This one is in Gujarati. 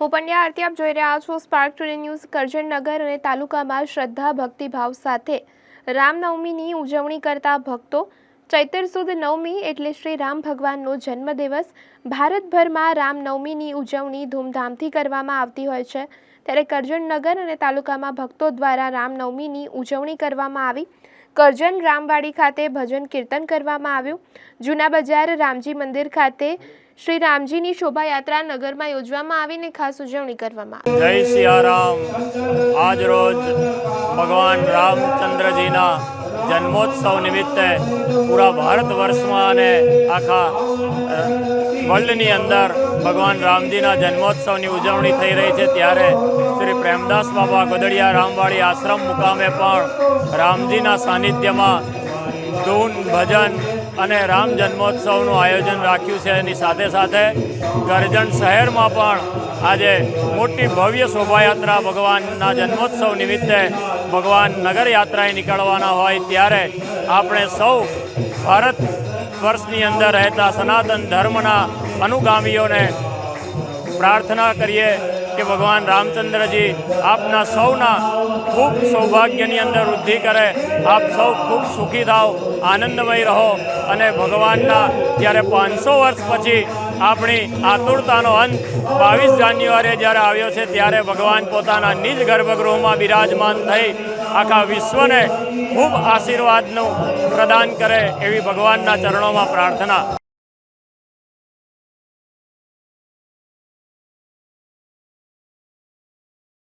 હું પંડ્યા આરતી, આપ જોઈ રહ્યા છો સ્પાર્ક ટુડે ન્યૂઝ કરજણનગર અને તાલુકામાં શ્રદ્ધા, ભક્તિભાવ સાથે રામનવમીની ઉજવણી કરતા ભક્તો ચૈતર સુદ નવમી એટલે શ્રી રામ ભગવાનનો જન્મદિવસ ભારતભરમાં રામનવમીની ઉજવણી ધૂમધામથી કરવામાં આવતી હોય છે. ત્યારે કરજણનગર અને તાલુકામાં ભક્તો દ્વારા રામનવમીની ઉજવણી કરવામાં આવી. કરજણ રામવાડી ખાતે ભજન કીર્તન કરવામાં આવ્યું. જૂના બજાર રામજી મંદિર ખાતે શ્રી રામજીની શોભાયાત્રા નગરમાં યોજવામાં આવીને ખાસ ઉજવણી કરવામાં જય સિયારામ આજ રોજ ભગવાન રામચંદ્રજીના જન્મોત્સવ નિમિત્તે પૂરા ભારત વર્ષમાં અને આખા વર્લ્ડની અંદર ભગવાન રામજીના જન્મોત્સવની ઉજવણી થઈ રહી છે. ત્યારે શ્રી પ્રેમદાસ બાબા ગોદડિયા રામવાડી આશ્રમ મુકામે પણ રામજીના સાનિધ્યમાં ધૂન ભજન અને રામ જન્મોત્સવનું આયોજન રાખ્યું છે. એની સાથે સાથે કરજણ શહેરમાં પણ આજે મોટી ભવ્ય શોભાયાત્રા ભગવાનના જન્મોત્સવ નિમિત્તે ભગવાન નગર યાત્રાએ નીકળવાના હોય ત્યારે આપણે સૌ ભારત વર્ષની અંદર રહેતા સનાતન ધર્મના અનુગામીઓને પ્રાર્થના કરીએ. કે ભગવાન રામચંદ્રજી આપના સૌના ખૂબ સૌભાગ્યની અંદર વૃદ્ધિ કરે. આપ સૌ ખૂબ સુખી થાવ, આનંદમય રહો અને ભગવાનના જ્યારે પાંચસો વર્ષ પછી આપણી આતુરતાનો અંત બાવીસ જાન્યુઆરીએ જ્યારે આવ્યો છે, ત્યારે ભગવાન પોતાના નિજ ગર્ભગૃહમાં બિરાજમાન થઈ આખા વિશ્વને ખૂબ આશીર્વાદનું પ્રદાન કરે એવી ભગવાનના ચરણોમાં પ્રાર્થના.